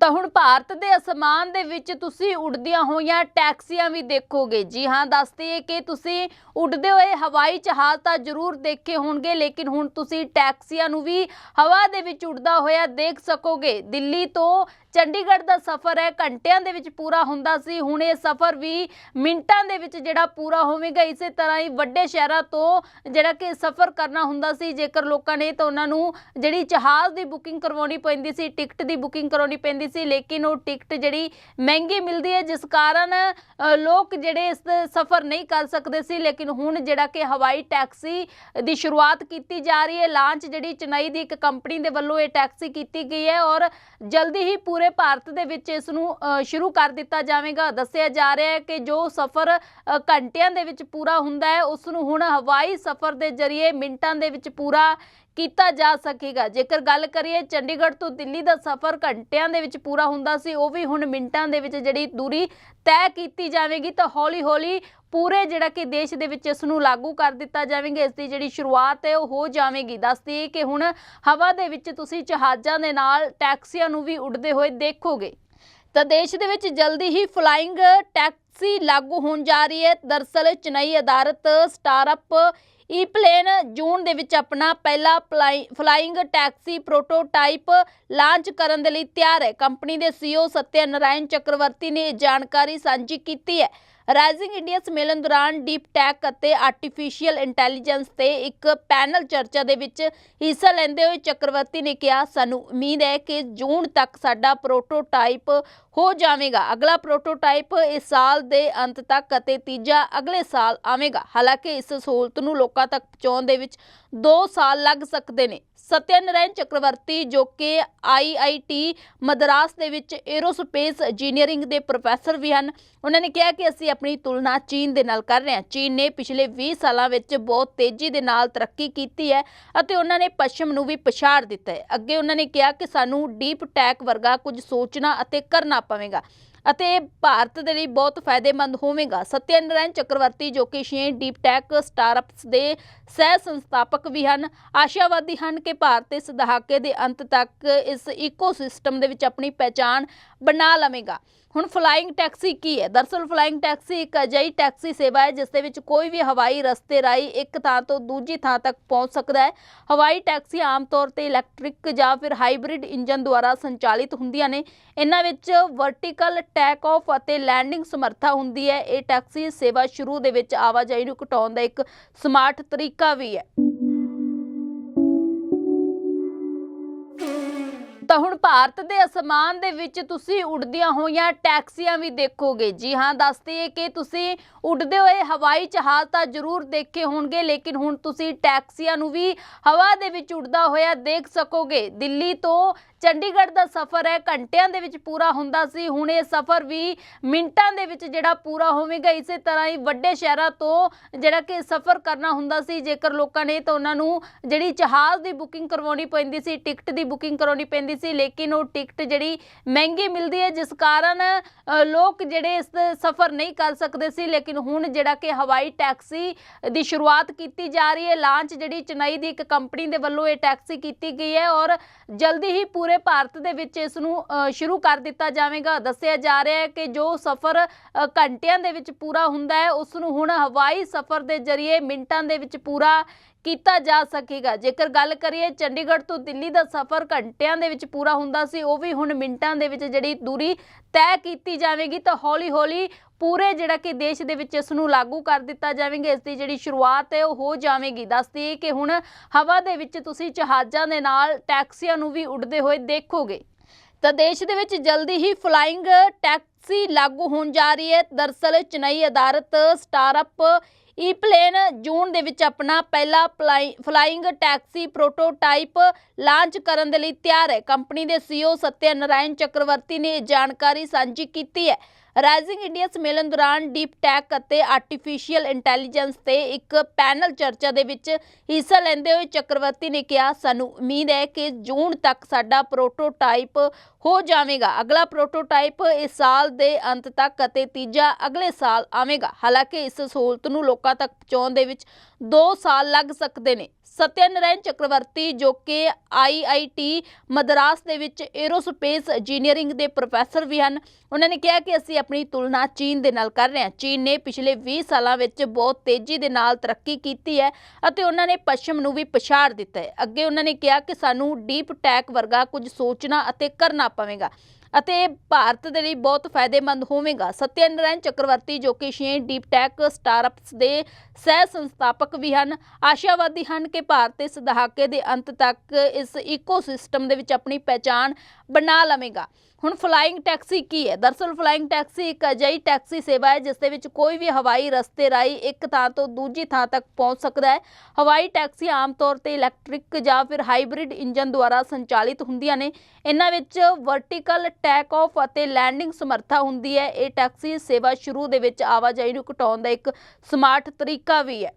ਤਾਂ ਹੁਣ ਭਾਰਤ ਦੇ ਅਸਮਾਨ ਦੇ ਵਿੱਚ ਤੁਸੀਂ ਉੱਡਦੀਆਂ ਹੋਈਆਂ ਟੈਕਸੀਆਂ ਵੀ ਦੇਖੋਗੇ। ਜੀ ਹਾਂ ਦੱਸਦੀ ਕਿ ਤੁਸੀਂ ਉੱਡਦੇ ਹੋਏ ਹਵਾਈ ਜਹਾਜ਼ ਤਾਂ ਜ਼ਰੂਰ ਦੇਖੇ ਹੋਣਗੇ, ਲੇਕਿਨ ਹੁਣ ਤੁਸੀਂ ਟੈਕਸੀਆਂ ਨੂੰ ਵੀ ਹਵਾ ਦੇ ਵਿੱਚ ਉੱਡਦਾ ਹੋਇਆ ਦੇਖ ਸਕੋਗੇ। ਦਿੱਲੀ ਤੋਂ ਚੰਡੀਗੜ੍ਹ ਦਾ ਸਫ਼ਰ ਹੈ, ਘੰਟਿਆਂ ਦੇ ਵਿੱਚ ਪੂਰਾ ਹੁੰਦਾ ਸੀ। ਹੁਣ ਇਹ ਸਫ਼ਰ ਵੀ ਮਿੰਟਾਂ ਦੇ ਵਿੱਚ ਜਿਹੜਾ ਪੂਰਾ ਹੋਵੇਗਾ, ਇਸੇ ਤਰ੍ਹਾਂ ਹੀ ਵੱਡੇ ਸ਼ਹਿਰਾਂ ਤੋਂ ਜਿਹੜਾ ਕਿ ਸਫ਼ਰ ਕਰਨਾ ਹੁੰਦਾ ਸੀ। ਜੇਕਰ ਲੋਕਾਂ ਨੇ ਤਾਂ ਉਹਨਾਂ ਨੂੰ ਜਿਹੜੀ ਜਹਾਜ਼ ਦੀ ਬੁਕਿੰਗ ਕਰਵਾਉਣੀ ਪੈਂਦੀ ਸੀ, ਟਿਕਟ ਦੀ ਬੁਕਿੰਗ ਕਰਾਉਣੀ ਪੈਂਦੀ ਸੀ, ਲੇਕਿਨ ਉਹ ਟਿਕਟ ਜਿਹੜੀ ਮਹਿੰਗੀ ਮਿਲਦੀ ਹੈ, ਜਿਸ ਕਾਰਨ ਲੋਕ ਜਿਹੜੇ ਇਸ ਸਫ਼ਰ ਨਹੀਂ ਕਰ ਸਕਦੇ ਸੀ, ਲੇਕਿਨ ਹੁਣ ਜਿਹੜਾ ਕਿ ਹਵਾਈ ਟੈਕਸੀ ਦੀ ਸ਼ੁਰੂਆਤ ਕੀਤੀ ਜਾ ਰਹੀ ਹੈ, ਲਾਂਚ ਜਿਹੜੀ ਚੇਨਈ ਦੀ ਇੱਕ ਕੰਪਨੀ ਦੇ ਵੱਲੋਂ ਇਹ ਟੈਕਸੀ ਕੀਤੀ ਗਈ ਹੈ ਔਰ ਜਲਦੀ ਹੀ ਪੂਰੇ ਭਾਰਤ ਦੇ ਵਿੱਚ ਇਸ ਨੂੰ ਸ਼ੁਰੂ ਕਰ ਦਿੱਤਾ ਜਾਵੇਗਾ। ਦੱਸਿਆ ਜਾ ਰਿਹਾ ਹੈ ਕਿ ਜੋ ਸਫ਼ਰ ਘੰਟਿਆਂ ਦੇ ਵਿੱਚ ਪੂਰਾ ਹੁੰਦਾ ਹੈ, ਉਸ ਨੂੰ ਹੁਣ ਹਵਾਈ ਸਫ਼ਰ ਦੇ ਜ਼ਰੀਏ ਮਿੰਟਾਂ ਦੇ ਵਿੱਚ ਪੂਰਾ ਕੀਤਾ ਜਾ ਸਕੇਗਾ। ਜੇਕਰ ਗੱਲ ਕਰੀਏ ਚੰਡੀਗੜ੍ਹ ਤੋਂ ਦਿੱਲੀ ਦਾ ਸਫ਼ਰ ਘੰਟਿਆਂ ਦੇ ਵਿੱਚ ਪੂਰਾ ਹੁੰਦਾ ਸੀ, ਉਹ ਵੀ ਹੁਣ ਮਿੰਟਾਂ ਦੇ ਵਿੱਚ ਜਿਹੜੀ ਦੂਰੀ ਤੈਅ ਕੀਤੀ ਜਾਵੇਗੀ, ਤਾਂ ਹੌਲੀ-ਹੌਲੀ ਪੂਰੇ ਜਿਹੜਾ ਕਿ ਦੇਸ਼ ਦੇ ਵਿੱਚ ਇਸ ਨੂੰ ਲਾਗੂ ਕਰ ਦਿੱਤਾ ਜਾਵੇਗਾ। ਇਸ ਦੀ ਜਿਹੜੀ ਸ਼ੁਰੂਆਤ ਹੈ, ਉਹ ਹੋ ਜਾਵੇਗੀ। ਦੱਸਦੀ ਹੈ ਕਿ ਹੁਣ ਹਵਾ ਦੇ ਵਿੱਚ ਤੁਸੀਂ ਜਹਾਜ਼ਾਂ ਦੇ ਨਾਲ ਟੈਕਸੀਆਂ ਨੂੰ ਵੀ ਉੱਡਦੇ ਹੋਏ ਦੇਖੋਗੇ। ਤਾਂ ਦੇਸ਼ ਦੇ ਵਿੱਚ ਜਲਦੀ ਹੀ ਫਲਾਈਂਗ ਟੈਕਸੀ ਲਾਗੂ ਹੋਣ ਜਾ ਰਹੀ ਹੈ। ਦਰਸਲ ਚੇਨਈ ਆਧਾਰਿਤ ਸਟਾਰਅਪ ਈ ਪਲੇਨ ਜੂਨ ਦੇ ਵਿੱਚ ਆਪਣਾ ਪਹਿਲਾ ਫਲਾਈਂਗ ਟੈਕਸੀ ਪ੍ਰੋਟੋਟਾਈਪ ਲਾਂਚ ਕਰਨ ਦੇ ਲਈ ਤਿਆਰ ਹੈ। ਕੰਪਨੀ ਦੇ ਸੀਓ ਸਤਿਆ ਨਾਰਾਇਣ ਚੱਕਰਵਰਤੀ ਨੇ ਇਹ ਜਾਣਕਾਰੀ ਸਾਂਝੀ ਕੀਤੀ ਹੈ। ਰਾਈਜ਼ਿੰਗ ਇੰਡੀਆ ਸੰਮੇਲਨ ਦੌਰਾਨ ਡੀਪ ਟੈਕ ਅਤੇ ਆਰਟੀਫੀਸ਼ੀਅਲ ਇੰਟੈਲੀਜੈਂਸ ਤੇ ਇੱਕ ਪੈਨਲ ਚਰਚਾ ਦੇ ਵਿੱਚ ਹਿੱਸਾ ਲੈਂਦੇ ਹੋਏ ਚੱਕਰਵਰਤੀ ਨੇ ਕਿਹਾ, ਸਾਨੂੰ ਉਮੀਦ ਹੈ ਕਿ ਜੂਨ ਤੱਕ ਸਾਡਾ ਪ੍ਰੋਟੋਟਾਈਪ ਹੋ ਜਾਵੇਗਾ। ਅਗਲਾ ਪ੍ਰੋਟੋਟਾਈਪ ਇਸ ਸਾਲ ਦੇ ਅੰਤ ਤੱਕ ਅਤੇ ਤੀਜਾ ਅਗਲੇ ਸਾਲ ਆਵੇਗਾ। ਹਾਲਾਂਕਿ ਇਸ ਸਹੂਲਤ ਨੂੰ ਲੋਕਾਂ ਤੱਕ ਪਹੁੰਚਾਉਣ ਦੇ ਵਿੱਚ 2 ਸਾਲ ਲੱਗ ਸਕਦੇ ਨੇ। ਸਤਿਆਨਾਰਾਇਣ ਚੱਕਰਵਰਤੀ ਜੋ ਕਿ ਆਈਆਈਟੀ ਮਦਰਾਸ ਦੇ ਵਿੱਚ 에ਅਰੋਸਪੇਸ ਇੰਜੀਨੀਅਰਿੰਗ ਦੇ ਪ੍ਰੋਫੈਸਰ ਵੀ ਹਨ, ਉਹਨਾਂ ਨੇ ਕਿਹਾ ਕਿ ਅਸੀਂ ਆਪਣੀ ਤੁਲਨਾ ਚੀਨ ਦੇ ਨਾਲ ਕਰ ਰਹੇ ਹਾਂ। ਚੀਨ ਨੇ ਪਿਛਲੇ 20 ਸਾਲਾਂ ਵਿੱਚ ਬਹੁਤ ਤੇਜ਼ੀ ਦੇ ਨਾਲ ਤਰੱਕੀ ਕੀਤੀ ਹੈ ਅਤੇ ਉਹਨਾਂ ਨੇ ਪੱਛਮ ਨੂੰ ਵੀ ਪਛਾੜ ਦਿੱਤਾ ਹੈ। ਅੱਗੇ ਉਹਨਾਂ ਨੇ ਕਿਹਾ ਕਿ ਸਾਨੂੰ ਡੀਪ ਟੈਕ ਵਰਗਾ ਕੁਝ ਸੋਚਣਾ ਅਤੇ ਕਰਨਾ ਪਵੇਗਾ। ਅਤੇ ਭਾਰਤ ਦੇ ਲਈ ਬਹੁਤ ਫਾਇਦੇਮੰਦ ਹੋਵੇਗਾ। ਸਤਿਆਨਾਰਾਇਣ ਚੱਕਰਵਰਤੀ ਜੋ ਕਿ ਛੇ ਡੀਪ ਟੈਕ ਸਟਾਰਟਅਪਸ ਦੇ ਸਹਿ ਸੰਸਥਾਪਕ ਵੀ ਹਨ, ਆਸ਼ਾਵਾਦੀ ਹਨ ਕਿ ਭਾਰਤ ਇਸ ਦਹਾਕੇ ਦੇ ਅੰਤ ਤੱਕ ਇਸ ਇਕੋਸਿਸਟਮ ਦੇ ਵਿੱਚ ਆਪਣੀ ਪਹਿਚਾਣ ਬਣਾ ਲਵੇਗਾ। ਹੁਣ ਫਲਾਈਂਗ ਟੈਕਸੀ ਕੀ ਹੈ? ਦਰਅਸਲ ਫਲਾਈਂਗ ਟੈਕਸੀ ਇੱਕ ਅਜਿਹੀ ਟੈਕਸੀ ਸੇਵਾ ਹੈ ਜਿਸ ਦੇ ਵਿੱਚ ਕੋਈ ਵੀ ਹਵਾਈ ਰਸਤੇ ਰਾਹੀਂ ਇੱਕ ਥਾਂ ਤੋਂ ਦੂਜੀ ਥਾਂ ਤੱਕ ਪਹੁੰਚ ਸਕਦਾ ਹੈ। ਹਵਾਈ ਟੈਕਸੀ ਆਮ ਤੌਰ ਤੇ ਇਲੈਕਟ੍ਰਿਕ ਜਾਂ ਫਿਰ ਹਾਈਬ੍ਰਿਡ ਇੰਜਨ ਦੁਆਰਾ ਸੰਚਾਲਿਤ ਹੁੰਦੀਆਂ ਨੇ। ਇਹਨਾਂ ਵਿੱਚ ਵਰਟੀਕਲ ਟੈਕ ਆਫ ਅਤੇ ਲੈਂਡਿੰਗ ਸਮਰੱਥਾ ਹੁੰਦੀ ਹੈ। ਇਹ ਟੈਕਸੀ ਸੇਵਾ ਸ਼ੁਰੂ ਦੇ ਵਿੱਚ ਆਵਾਜਾਈ ਨੂੰ ਘਟਾਉਣ ਦਾ ਇੱਕ ਸਮਾਰਟ ਤਰੀਕਾ ਵੀ ਹੈ। ਤਾਂ ਹੁਣ ਭਾਰਤ ਦੇ ਅਸਮਾਨ ਦੇ ਵਿੱਚ ਤੁਸੀਂ ਉੱਡਦੀਆਂ ਹੋਈਆਂ ਟੈਕਸੀਆਂ ਵੀ ਦੇਖੋਗੇ। ਜੀ ਹਾਂ ਦੱਸਦੀ ਹੈ ਕਿ ਤੁਸੀਂ ਉੱਡਦੇ ਹੋਏ ਹਵਾਈ ਜਹਾਜ਼ ਤਾਂ ਜ਼ਰੂਰ ਦੇਖੇ ਹੋਣਗੇ, ਲੇਕਿਨ ਹੁਣ ਤੁਸੀਂ ਟੈਕਸੀਆਂ ਨੂੰ ਵੀ ਹਵਾ ਦੇ ਵਿੱਚ ਉੱਡਦਾ ਹੋਇਆ ਦੇਖ ਸਕੋਗੇ। ਦਿੱਲੀ ਤੋਂ ਚੰਡੀਗੜ੍ਹ ਦਾ ਸਫ਼ਰ ਹੈ, ਘੰਟਿਆਂ ਦੇ ਵਿੱਚ ਪੂਰਾ ਹੁੰਦਾ ਸੀ। ਹੁਣ ਇਹ ਸਫ਼ਰ ਵੀ ਮਿੰਟਾਂ ਦੇ ਵਿੱਚ ਜਿਹੜਾ ਪੂਰਾ ਹੋਵੇਗਾ, ਇਸੇ ਤਰ੍ਹਾਂ ਹੀ ਵੱਡੇ ਸ਼ਹਿਰਾਂ ਤੋਂ ਜਿਹੜਾ ਕਿ ਸਫ਼ਰ ਕਰਨਾ ਹੁੰਦਾ ਸੀ। ਜੇਕਰ ਲੋਕਾਂ ਨੇ ਤਾਂ ਉਹਨਾਂ ਨੂੰ ਜਿਹੜੀ ਜਹਾਜ਼ ਦੀ ਬੁਕਿੰਗ ਕਰਵਾਉਣੀ ਪੈਂਦੀ ਸੀ, ਟਿਕਟ ਦੀ ਬੁਕਿੰਗ ਕਰਾਉਣੀ ਪੈਂਦੀ ਸੀ, ਲੇਕਿਨ ਉਹ ਟਿਕਟ ਜਿਹੜੀ ਮਹਿੰਗੀ ਮਿਲਦੀ ਹੈ, ਜਿਸ ਕਾਰਨ ਲੋਕ ਜਿਹੜੇ ਇਸ ਸਫ਼ਰ ਨਹੀਂ ਕਰ ਸਕਦੇ ਸੀ, ਲੇਕਿਨ ਹੁਣ ਜਿਹੜਾ ਕਿ ਹਵਾਈ ਟੈਕਸੀ ਦੀ ਸ਼ੁਰੂਆਤ ਕੀਤੀ ਜਾ ਰਹੀ ਹੈ, ਲਾਂਚ ਜਿਹੜੀ ਚੇਨਈ ਦੀ ਇੱਕ ਕੰਪਨੀ ਦੇ ਵੱਲੋਂ ਇਹ ਟੈਕਸੀ ਕੀਤੀ ਗਈ ਹੈ ਔਰ ਜਲਦੀ ਹੀ ਪੂਰੇ ਭਾਰਤ ਦੇ ਵਿੱਚ ਇਸ ਨੂੰ ਸ਼ੁਰੂ ਕਰ ਦਿੱਤਾ ਜਾਵੇਗਾ। ਦੱਸਿਆ ਜਾ ਰਿਹਾ ਹੈ ਕਿ ਜੋ ਸਫ਼ਰ ਘੰਟਿਆਂ ਦੇ ਵਿੱਚ ਪੂਰਾ ਹੁੰਦਾ ਹੈ, ਉਸ ਨੂੰ ਹੁਣ ਹਵਾਈ ਸਫ਼ਰ ਦੇ ਜ਼ਰੀਏ ਮਿੰਟਾਂ ਦੇ ਵਿੱਚ ਪੂਰਾ ਕੀਤਾ ਜਾ ਸਕੇਗਾ। ਜੇਕਰ ਗੱਲ ਕਰੀਏ, ਚੰਡੀਗੜ੍ਹ ਤੋਂ ਦਿੱਲੀ ਦਾ ਸਫ਼ਰ ਘੰਟਿਆਂ ਦੇ ਵਿੱਚ ਪੂਰਾ ਹੁੰਦਾ ਸੀ, ਉਹ ਵੀ ਹੁਣ ਮਿੰਟਾਂ ਦੇ ਵਿੱਚ ਜਿਹੜੀ ਦੂਰੀ ਤੈਅ ਕੀਤੀ ਜਾਵੇਗੀ, ਤਾਂ ਹੌਲੀ-ਹੌਲੀ ਪੂਰੇ ਜਿਹੜਾ ਕਿ ਦੇਸ਼ ਦੇ ਵਿੱਚ ਇਸ ਨੂੰ ਲਾਗੂ ਕਰ ਦਿੱਤਾ ਜਾਵੇਗਾ। ਇਸ ਦੀ ਜਿਹੜੀ ਸ਼ੁਰੂਆਤ ਹੈ, ਉਹ ਹੋ ਜਾਵੇਗੀ। ਦੱਸਦੀ ਹੈ ਕਿ ਹੁਣ ਹਵਾ ਦੇ ਵਿੱਚ ਤੁਸੀਂ ਜਹਾਜ਼ਾਂ ਦੇ ਨਾਲ ਟੈਕਸੀਆਂ ਨੂੰ ਵੀ ਉੱਡਦੇ ਹੋਏ ਦੇਖੋਗੇ। ਤਾਂ ਦੇਸ਼ ਦੇ ਵਿੱਚ ਜਲਦੀ ਹੀ ਫਲਾਈਂਗ ਟੈਕਸੀ ਲਾਗੂ ਹੋਣ ਜਾ ਰਹੀ ਹੈ। ਦਰਅਸਲ ਚੇਨਈ ਆਧਾਰਿਤ ਸਟਾਰਅਪ ਈ ਪਲੇਨ ਜੂਨ ਦੇ ਵਿੱਚ ਆਪਣਾ ਪਹਿਲਾ ਫਲਾਈਂਗ ਟੈਕਸੀ ਪ੍ਰੋਟੋਟਾਈਪ ਲਾਂਚ ਕਰਨ ਦੇ ਲਈ ਤਿਆਰ ਹੈ। ਕੰਪਨੀ ਦੇ ਸੀਓ ਸਤਿਆ ਨਾਰਾਇਣ ਚੱਕਰਵਰਤੀ ਨੇ ਇਹ ਜਾਣਕਾਰੀ ਸਾਂਝੀ ਕੀਤੀ ਹੈ। ਰਾਈਜ਼ਿੰਗ ਇੰਡੀਆ ਸੰਮੇਲਨ ਦੌਰਾਨ ਡੀਪ ਟੈਕ ਅਤੇ ਆਰਟੀਫੀਸ਼ੀਅਲ ਇੰਟੈਲੀਜੈਂਸ ਤੇ ਇੱਕ ਪੈਨਲ ਚਰਚਾ ਦੇ ਵਿੱਚ ਹਿੱਸਾ ਲੈਂਦੇ ਹੋਏ ਚੱਕਰਵਰਤੀ ਨੇ ਕਿਹਾ, ਸਾਨੂੰ ਉਮੀਦ ਹੈ ਕਿ ਜੂਨ ਤੱਕ ਸਾਡਾ ਪ੍ਰੋਟੋਟਾਈਪ ਹੋ ਜਾਵੇਗਾ। ਅਗਲਾ ਪ੍ਰੋਟੋਟਾਈਪ ਇਸ ਸਾਲ ਦੇ ਅੰਤ ਤੱਕ ਅਤੇ ਤੀਜਾ ਅਗਲੇ ਸਾਲ ਆਵੇਗਾ। ਹਾਲਾਂਕਿ ਇਸ ਸਹੂਲਤ ਨੂੰ ਲੋਕਾਂ ਤੱਕ ਪਹੁੰਚਾਉਣ ਦੇ ਵਿੱਚ 2 ਸਾਲ ਲੱਗ ਸਕਦੇ ਨੇ। ਸਤਿਆਨਾਰਾਇਣ ਚੱਕਰਵਰਤੀ ਜੋ ਕਿ ਆਈਆਈਟੀ ਮਦਰਾਸ ਦੇ ਵਿੱਚ 에ਅਰੋਸਪੇਸ ਇੰਜੀਨੀਅਰਿੰਗ ਦੇ ਪ੍ਰੋਫੈਸਰ ਵੀ ਹਨ, ਉਹਨਾਂ ਨੇ ਕਿਹਾ ਕਿ ਅਸੀਂ ਆਪਣੀ ਤੁਲਨਾ ਚੀਨ ਦੇ ਨਾਲ ਕਰ ਰਹੇ ਹਾਂ। ਚੀਨ ਨੇ ਪਿਛਲੇ 20 ਸਾਲਾਂ ਵਿੱਚ ਬਹੁਤ ਤੇਜ਼ੀ ਦੇ ਨਾਲ ਤਰੱਕੀ ਕੀਤੀ ਹੈ ਅਤੇ ਉਹਨਾਂ ਨੇ ਪੱਛਮ ਨੂੰ ਵੀ ਪਛਾੜ ਦਿੱਤਾ ਹੈ। ਅੱਗੇ ਉਹਨਾਂ ਨੇ ਕਿਹਾ ਕਿ ਸਾਨੂੰ ਡੀਪ ਟੈਕ ਵਰਗਾ ਕੁਝ ਸੋਚਣਾ ਅਤੇ ਕਰਨਾ ਪਵੇਗਾ। ਅਤੇ ਭਾਰਤ ਦੇ ਲਈ ਬਹੁਤ ਫਾਇਦੇਮੰਦ ਹੋਵੇਗਾ। ਸਤਿਆਨਾਰਾਇਣ ਚੱਕਰਵਰਤੀ ਜੋ ਕਿ ਛੇ ਡੀਪ ਟੈਕ ਸਟਾਰਟਅਪਸ ਦੇ ਸਹਿ ਸੰਸਥਾਪਕ ਵੀ ਹਨ, ਆਸ਼ਾਵਾਦੀ ਹਨ ਕਿ ਭਾਰਤ ਇਸ ਦਹਾਕੇ ਦੇ ਅੰਤ ਤੱਕ ਇਸ ਇਕੋਸਿਸਟਮ ਦੇ ਵਿੱਚ ਆਪਣੀ ਪਹਿਚਾਣ ਬਣਾ ਲਵੇਗਾ। ਹੁਣ ਫਲਾਈਂਗ ਟੈਕਸੀ ਕੀ ਹੈ? ਦਰਅਸਲ ਫਲਾਈਂਗ ਟੈਕਸੀ ਇੱਕ ਅਜਿਹੀ ਟੈਕਸੀ ਸੇਵਾ ਹੈ, ਜਿਸ ਦੇ ਵਿੱਚ ਕੋਈ ਵੀ ਹਵਾਈ ਰਸਤੇ ਰਾਹੀਂ ਇੱਕ ਥਾਂ ਤੋਂ ਦੂਜੀ ਥਾਂ ਤੱਕ ਪਹੁੰਚ ਸਕਦਾ ਹੈ। ਹਵਾਈ ਟੈਕਸੀ ਆਮ ਤੌਰ ਤੇ ਇਲੈਕਟ੍ਰਿਕ ਜਾਂ ਫਿਰ ਹਾਈਬ੍ਰਿਡ ਇੰਜਨ ਦੁਆਰਾ ਸੰਚਾਲਿਤ ਹੁੰਦੀਆਂ ਨੇ। ਇਹਨਾਂ ਵਿੱਚ ਵਰਟੀਕਲ ਟੈਕ ਆਫ ਅਤੇ ਲੈਂਡਿੰਗ ਸਮਰੱਥਾ ਹੁੰਦੀ ਹੈ। ਇਹ ਟੈਕਸੀ ਸੇਵਾ ਸ਼ੁਰੂ ਦੇ ਵਿੱਚ ਆਵਾਜਾਈ ਨੂੰ ਘਟਾਉਣ ਦਾ ਇੱਕ ਸਮਾਰਟ ਤਰੀਕਾ ਵੀ ਹੈ।